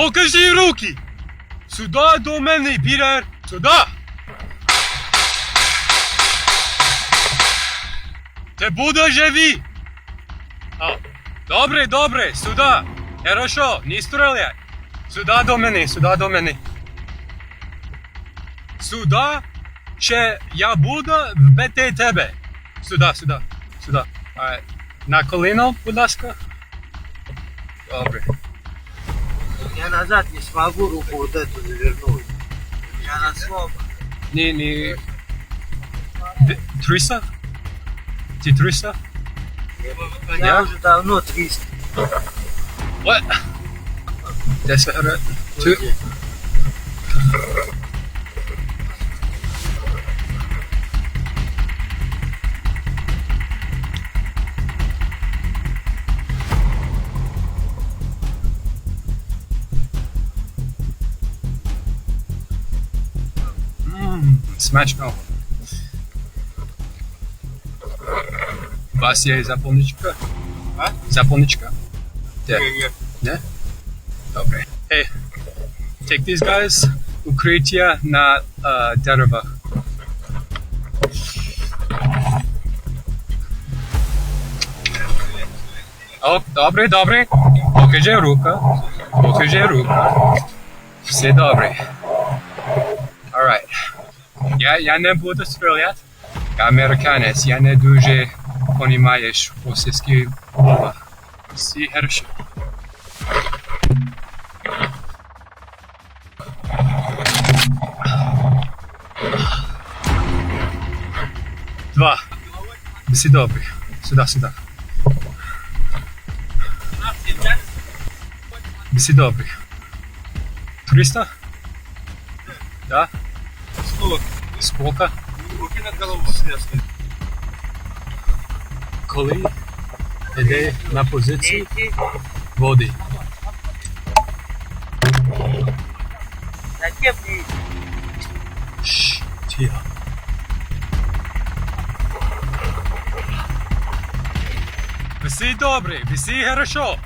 Покажи руки! Сюда до мене, Пітер! Сюда! Ти будеш живі! А, добре, добре, сюда! Хорошо, не стріляй! Сюда до мене, сюда до мене. Сюда, ще я буду вбити тебе. Сюда, сюда, сюда. А, на коліно, будь ласка. Добре. Я назад не смогу руку вот эту завернуть. Я на слово. Не, не... 300? Ти 300? Я уже давно 300. What? That's better. Two? Mmm, смачно. У вас є запомничка? А? Запомничка? Де? Не, Не? Добре. Hey, take these guys. Укриття на uh, деревах. О, добре, добре. Покажи рука. Покажи рука. Все добре. Я, я не буду стріляти. Я американець, я не дуже понімаєш російські мова. Всі хорошо. Два. Всі добре. Сюди, сюди. Всі добре. 300? Да? Сколько? Сколько? Руки на голову связаны. Коли йде на позиції води. Зачем мне Шш, тихо. Всі добре, всі хорошо.